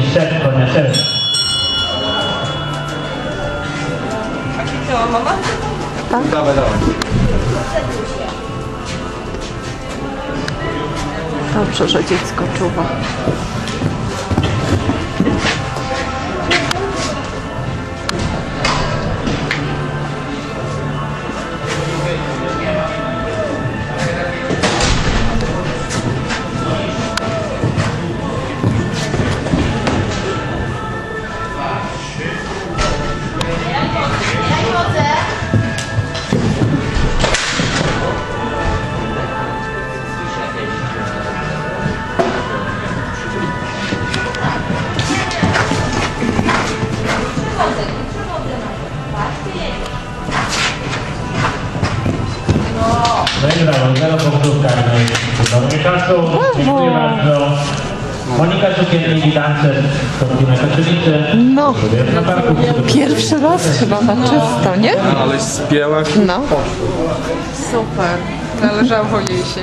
jakiś szef podniesiemy. Co, mama? Dawaj, dawaj. Dobrze, że dziecko czuwa. No i punktów karnych. Dobry czasu. Dziękuję bardzo. Monika Cukiernik i tancer Kortina Kaczynicy. No, Na parku. pierwszy raz chyba na czysto, nie? Ale spięła No. Super. Należało jej się.